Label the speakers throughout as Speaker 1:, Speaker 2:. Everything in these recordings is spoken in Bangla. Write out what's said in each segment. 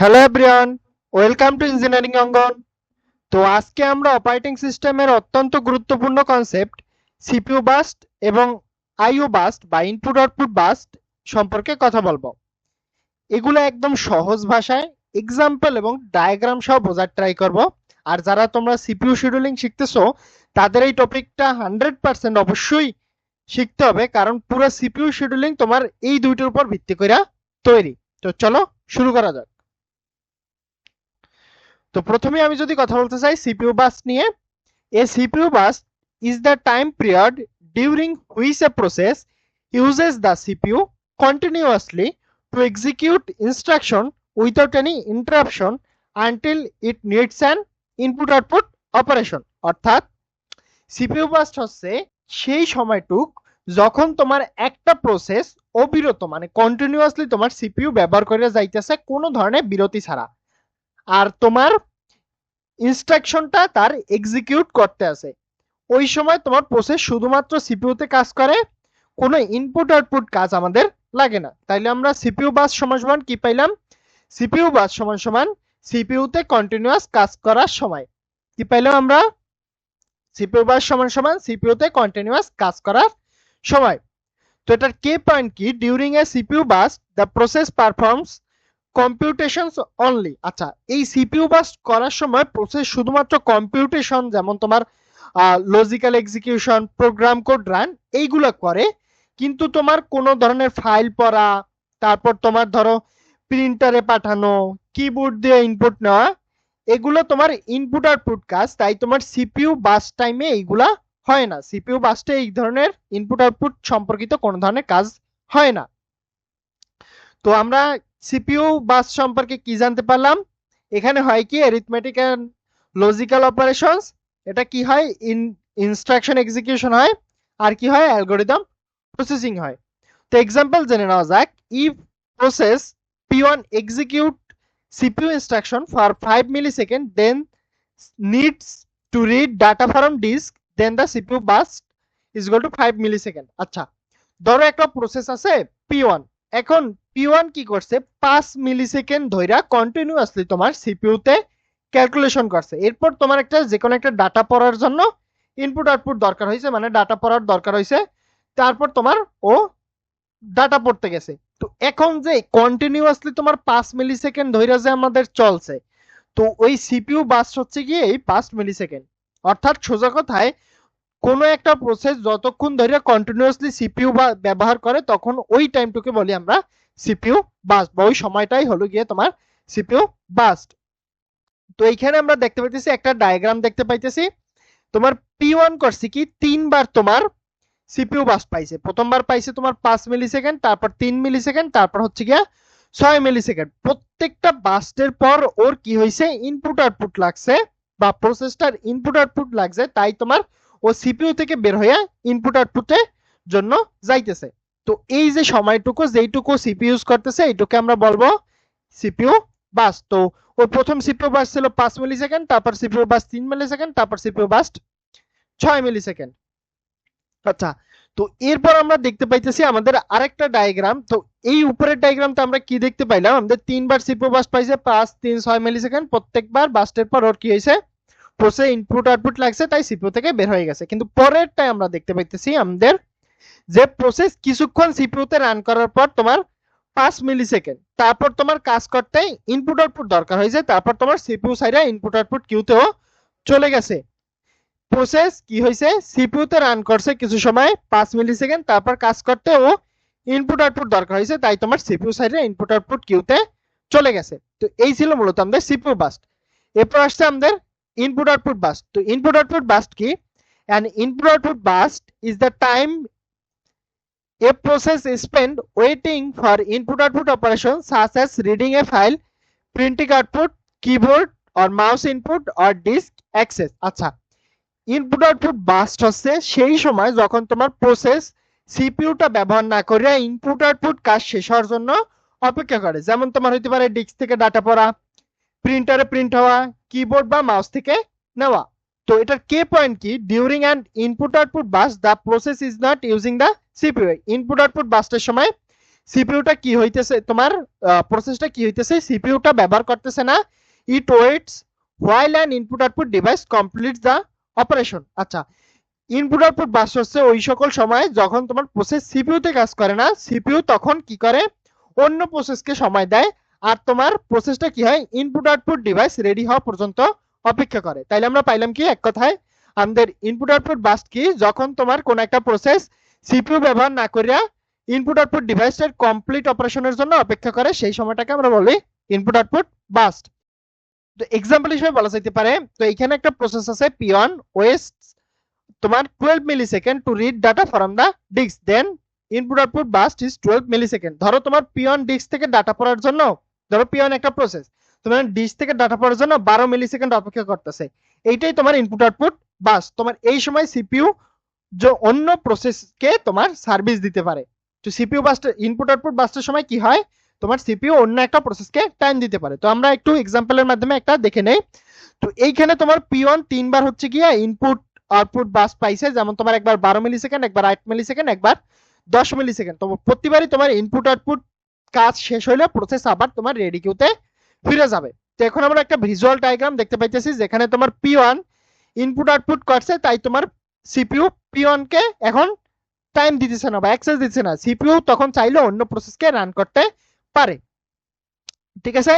Speaker 1: Hello everyone welcome to engineering Angan তো আজকে আমরা অপারেটিং সিস্টেমের অত্যন্ত গুরুত্বপূর্ণ কনসেপ্ট সিপিইউ বাস্ট এবং আইও বাস্ট বা ইনপুট আউটপুট বাস্ট সম্পর্কে কথা বলব। এগুলো একদম সহজ ভাষায় এক্সাম্পল এবং ডায়াগ্রাম সহ বোঝার ট্রাই করব। আর যারা তোমরা সিপিইউ শিডিউলিং শিখতেছো, তাদের এই টপিকটা হান্ড্রেড পার্সেন্ট অবশ্যই শিখতে হবে, কারণ পুরো সিপিইউ শিডিউলিং তোমার এই দুইটার উপর ভিত্তি করে তৈরি। তো চলো শুরু করা যাক। তো প্রথমে আমি যদি কথা বলতে চাই সিপিইউ বাস নিয়ে a CPU burst is the time period during which a process uses the CPU continuously to execute instruction without any interruption until it needs an input output operation অর্থাৎ সিপিইউ বাস হচ্ছে সেই সময়টুক যখন তোমার একটা প্রসেস অবিরত মানে কন্টিনিউয়াসলি তোমার সিপিইউ ব্যবহার করে যাইতেছে কোনো ধরনের বিরতি ছাড়া। আর তোমার ইনস্ট্রাকশনটা তার এক্সিকিউট করতে আছে। ওই সময় তোমার প্রসেস শুধুমাত্র সিপিইউতে কাজ করে, কোনো ইনপুট আউটপুট কাজ আমাদের লাগে না। তাইলে আমরা সিপিইউ বাস সমান সমান কি পাইলাম? সিপিইউ বাস সমান সমান সিপিইউতে কন্টিনিউয়াস কাজ করার সময়। কি পাইলাম আমরা? সিপিউ বাস সমান সমান সিপিইউতে কন্টিনিউয়াস কাজ করার সময়। তো এটার কে পয়েন্ট কি? During a CPU burst the process performs computations only আচ্ছা এই সিপিইউ বাস করার সময় প্রসেস শুধুমাত্র কম্পিউটেশন যেমন তোমার logical execution program code run এইগুলো করে, কিন্তু তোমার কোনো ধরনের ফাইল পড়া, তারপর তোমার ধরো প্রিন্টারে পাঠানো কিবোর্ড দিয়ে ইনপুট নেওয়া, এগুলো তোমার ইনপুট আউটপুট কাজ, তাই তোমার সিপিইউ বাস টাইমে এইগুলা হয় না। সিপিইউ বাসটা এই ধরনের ইনপুট আউটপুট সম্পর্কিত কোনো ধরনের কাজ হয় না। তো আমরা সিপিইউ বাস সম্পর্কে কি জানতে পারলাম? এখানে হয় কি অ্যারিথমেটিক এন্ড লজিক্যাল অপারেশনস এটা কি হয়? ইন ইনস্ট্রাকশন এক্সিকিউশন হয়। আর কি হয়? অ্যালগোরিদম প্রসেসিং হয়। তো এক্সাম্পল জেনে নেওয়া যাক। If process P1 execute CPU instruction for 5 millisecond, then needs to read data disk then the the CPU is is equal to 5 millisecond. আচ্ছা ধরো একটা প্রসেস আছে পি ওয়ান এখন P1 কি করছে? 5 মিলিসেকেন্ড ধইরা কন্টিনিউয়াসলি তোমার CPU তে ক্যালকুলেশন করছে। এরপর তোমার একটা যে কোনো একটা ডাটা পড়ার জন্য ইনপুট আউটপুট দরকার হয়েছে মানে ডাটা পড়ার দরকার হয়েছে তারপর তোমার ও ডাটা পড়তে গেছে। তো এখন যে কন্টিনিউয়াসলি তোমার পাঁচ মিলি সেকেন্ড যে আমাদের চলছে, তো ওই সিপিইউ বাস হচ্ছে গিয়ে এই পাঁচ মিলি সেকেন্ড অর্থাৎ সোজা কথায়, কোনো একটা প্রসেস যতক্ষণ ধরে কন্টিনিউয়াসলি সিপিইউ ব্যবহার করে, তখন ওই টাইমটুকে বলি আমরা সিপিইউ বাস বা ওই সময়টাই হলো গিয়ে তোমার সিপিইউ বাস্ট তো এইখানে আমরা দেখতে পাইতেছি, একটা ডায়াগ্রাম দেখতে পাইতেছি। তোমার পি ওয়ান করছে কি, তিনবার তোমার সিপিইউ বাস পাইছে। প্রথমবার পাইছে তোমার পাঁচ মিলি সেকেন্ড তারপর তিন মিলি সেকেন্ড তারপর হচ্ছে গিয়া ছয় মিলি সেকেন্ড প্রত্যেকটা বাস্টের পর ওর কি হয়েছে ইনপুট আউটপুট লাগছে, বা প্রসেসটার ইনপুট আউটপুট লাগছে, তাই তোমার ও সিপিইউ থেকে বের হয়ে ইনপুট আউটপুটের জন্য যাইতেছে। তো এই যে সময়টুকু, যেইটুকু সিপিইউ ইউজ করতেছে, এইটুকে আমরা বলব সিপিইউ বাস তো ওর প্রথম সিপিইউ বাস ছিল পাঁচ মিলি সেকেন্ড তারপর সিপিইউ বাস তিন মিলি সেকেন্ড তারপর সিপিইউ বাস ছয় মিলি সেকেন্ড আচ্ছা তো এরপর আমরা দেখতে পাইতেছি আমাদের আরেকটা ডায়াগ্রাম তো এই উপরের ডায়াগ্রামটা আমরা কি দেখতে পাইলাম? আমাদের তিনবার সিপিইউ বাস পাইছে পাঁচ, তিন, ছয় মিলি সেকেন্ড প্রত্যেকবার বাস্টের পর ওর কি হয়েছে প্রসেস ইনপুট আউটপুট লাগছে, তাই সিপিইউ থেকে বের হয়ে গেছে। কিন্তু পরেরটাই আমরা দেখতে পাইতেছি আমাদের যে প্রসেস কিছুক্ষণ সিপিইউ তে রান করার পর তোমার পাঁচ মিলি সেকেন্ড তারপর তোমার কাজ করতে ইনপুট আউটপুট দরকার হয়েছে তারপর তোমার সিপিইউ সাইডে ইনপুট আউটপুট কিউতেও চলে গেছে। প্রসেস কি হয়েছে সিপিইউ তে রান করছে কিছু সময়, পাঁচ মিলি সেকেন্ড তারপর কাজ করতে ও ইনপুট আউটপুট দরকার হয়েছে তাই তোমার সিপিইউ সাইডে ইনপুট আউটপুট কিউতে চলে গেছে। তো এই ছিল মূলত আমাদের সিপিইউ বাস্ট এরপর আসছে আমাদের ইনপুট আউটপুট বাস্ট তো ইনপুট আউটপুট বাস্ট কি? An input output burst is the time a process is spent waiting for input output operations such as reading a file, printing output, keyboard or mouse input or disk access. আচ্ছা ইনপুট আউটপুট বাস্ট হচ্ছে সেই সময় যখন তোমার প্রসেস সিপিইউটা ব্যবহার না করে ইনপুট আউটপুট কাজ শেষ হওয়ার জন্য অপেক্ষা করে। যেমন তোমার হইতে পারে ডিস্ক থেকে ডাটা পড়া প্রিন্টারে প্রিন্ট হওয়া কিবোর্ড বা মাউস থেকে নেওয়া। তো এটার কে? পয়েন্ট কি during and input output burst the process is not using the CPU input output বাস্টের সময় সিপিইউটা কি হইতেছে? তোমার প্রসেসটা কি হইতেছে? সিপিইউটা ব্যবহার করতেছে না। It waits while an input output device complete the operation আচ্ছা ইনপুট আউটপুট বাস হচ্ছে ওই সকল সময় যখন তোমার প্রসেস সিপিইউতে কাজ করে না সিপিইউ তখন কি করে? অন্য প্রসেসকে সময় দেয়। আর তোমার প্রসেসটা কি হয়? ইনপুট আউটপুট ডিভাইস রেডি হওয়া পর্যন্ত অপেক্ষা করে। তাইলে আমরা পাইলাম কি, এক কথায় আমাদের ইনপুট আউটপুট বাস কি, যখন তোমার কোন একটা প্রসেস সিপিইউ ব্যবহার না করিয়া ইনপুট আউটপুট ডিভাইসটার কমপ্লিট অপারেশনের জন্য অপেক্ষা করে, সেই সময়টাকে আমরা বলি ইনপুট আউটপুট বাস্ট তো এক্সাম্পল হিসেবে বলা যেতে পারে, তো এখানে একটা প্রসেস আছে পিওন ওয়েস্ট তোমার 12 millisecond to read data from the disk then input output burst is 12 millisecond ধরো তোমার পিওন ডিস্ক থেকে ডাটা পড়ার জন্য, ধরো পিওন একটা প্রসেস তোমার ডিস্ক থেকে ডাটা পড়ার জন্য 12 মিলি সেকেন্ড অপেক্ষা করতেছে। এইটাই তোমার ইনপুট আউটপুট বাস তোমার এই সময় সিপিইউ যে অন্য প্রসেসকে তোমার সার্ভিস দিতে পারে। তো সিপিইউ বাস্ট ইনপুট আউটপুট বাস্টের সময় কি হয়? তোমার সিপিইউ অন্য একটা প্রসেসকে টাইম দিতে পারে। তো আমরা একটু এক্সাম্পলের মাধ্যমে একটা দেখে নেই। তো এইখানে তোমার পিওন তিনবার হচ্ছে গিয়ে ইনপুট আউটপুট বাস পাইছে। যেমন তোমার একবার বারো মিলি সেকেন্ড একবার আট মিলি সেকেন্ড একবার দশ মিলি সেকেন্ড তো প্রতিবারই তোমার ইনপুট আউটপুট কাজ শেষ হইলে প্রসেস আবার তোমার রেডি কিউতে ফিরে যাবে। তো এখন আমরা একটা ভিজুয়াল ডায়াগ্রাম দেখতে পাইতেছি যেখানে তোমার পি ওয়ান ইনপুট আউটপুট করছে তাই তোমার সিপিইউ পি কে এখন টাইম দিতেছে না বা অ্যাক্সেস দিচ্ছে না। সিপিইউ তখন চাইলে অন্য প্রসেসকে রান করতে পারে। ঠিক আছে?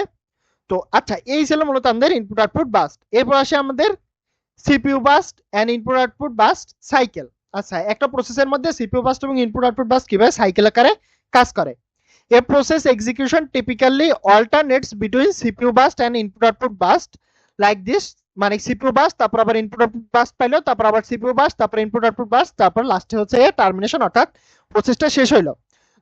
Speaker 1: তো আচ্ছা এই ছিল মূলত আমাদের ইনপুট আউটপুট বাস্ট এরপর আসে আমাদের CPU burst and input output burst cycle আচ্ছা একটা প্রসেসের মধ্যে সিপিইউ বাস্ট এবং ইনপুট আউটপুট বাস্ট কীভাবে সাইকেল আকারে কাজ করে? A process execution typically alternates between CPU burst and input output burst like this মানে সিপিইউ বাস্ট তারপর আবার ইনপুট আউটপুট বাস্ট পাইলো, তারপর আবার সিপিইউ বাস্ট তারপর ইনপুট আউটপুট বাস্ট তারপর লাস্টে হচ্ছে টার্মিনেশন অর্থাৎ প্রসেসটা শেষ হইল।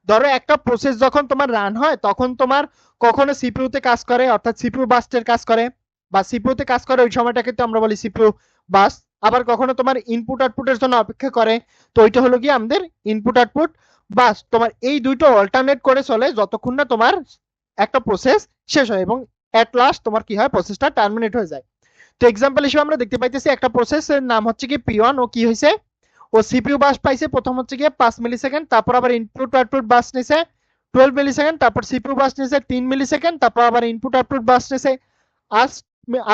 Speaker 1: ধরো একটা প্রসেস যখন তোমার রান হয়, তখন তোমার কখনো সিপিইউতে কাজ করে, অর্থাৎ সিপিইউ বাস্টের কাজ করে, বা সিপিইউতে কাজ করে, ওই সময়টাকে তো আমরা বলি সিপিইউ বাস আবার কখনো তোমার ইনপুট আউটপুটের জন্য অপেক্ষা করে, তো ওইটা হলো কি আমাদের ইনপুট আউটপুট বাস তোমার এই দুইটো অল্টারনেট করে চলে যতক্ষণ না তোমার একটা প্রসেস শেষ হয় এবং এট লাস্ট তোমার কি হয় প্রসেসটা টার্মিনেট হয়ে যায়। তো এক্সাম্পল হিসেবে আমরা দেখতে পাইতেছি একটা প্রসেসের নাম হচ্ছে কি পি ও কি হয়েছে ও সিপিইউ বাস পাইছে, প্রথম হচ্ছে গিয়ে পাঁচ মিলি সেকেন্ড তারপর আবার ইনপুট আউটপুট বাস নিছে টুয়েলভ মিলি সেকেন্ড তারপর সিপিইউ বাস নিছে তিন মিলি সেকেন্ড তারপর আবার ইনপুট আউটপুট বাস নিছে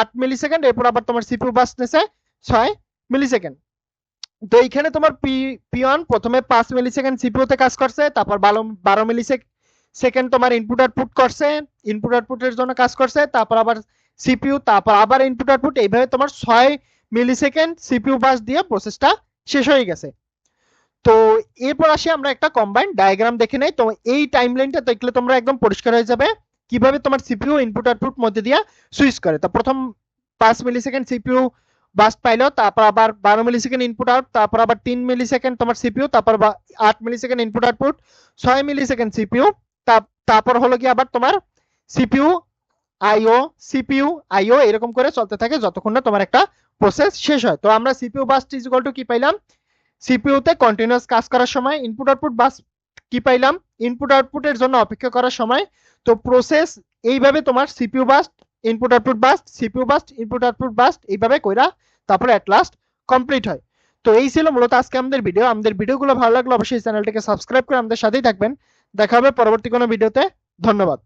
Speaker 1: আট মিলি সেকেন্ড এরপর আবার তোমার সিপিইউ বাস নিছে ছয় মিলি সেকেন্ড তো এইখানে তোমার প্রথমে কাজ করছে, তারপর তোমার ইনপুট আউটপুট করছে ইনপুট আউটপুটের জন্য কাজ করছে, তারপর আবার সিপিইউ, তারপর আবার ইনপুট আউটপুট এইভাবে তোমার সিপিইউ দিয়ে প্রসেসটা শেষ হয়ে গেছে। তো এরপর আসি আমরা একটা কম্বাইন্ড ডায়াগ্রাম দেখে নেই, তো এই টাইমলাইনটা দেখলে তোমরা একদম পরিষ্কার হয়ে যাবে, কীভাবে তোমার সিপিইউ ইনপুট আউটপুট মধ্যে দিয়ে সুইচ করে। তো প্রথম পাঁচ মিলি সেকেন্ড সিপিইউ বাস্ট পাইলো তারপর আবার বারো মিলি সেকেন্ড ইনপুট আউট তারপর আবার তিন মিলি সেকেন্ড তোমার সিপিইউ তারপর আট মিলি সেকেন্ড ইনপুট আউটপুট ছয় মিলি সেকেন্ড সিপিইউ তারপর হলো কি আবার তোমার সিপিইউ আইও সিপিইউ আইও এরকম করে চলতে থাকে যতক্ষণ না তোমার একটা প্রসেস শেষ হয়। তো আমরা CPU burst is equal to কি পাইলাম? সিপিইউ তে কন্টিনিউয়াস কাজ করার সময় ইনপুট আউটপুট বাস কি পাইলাম? ইনপুট আউটপুটের জন্য অপেক্ষা করার সময়। তো প্রসেস এইভাবে তোমার CPU burst input output burst CPU burst input output burst এইভাবে কইরা তারপরে এট লাস্ট কমপ্লিট হয়। তো এই ছিল মূলত আজকে আমাদের ভিডিও আমাদের ভিডিওগুলো ভালো লাগলে অবশ্যই চ্যানেলটিকে সাবস্ক্রাইব করে আমাদের সাথেই থাকবেন। দেখা হবে পরবর্তী কোনো ভিডিওতে ধন্যবাদ।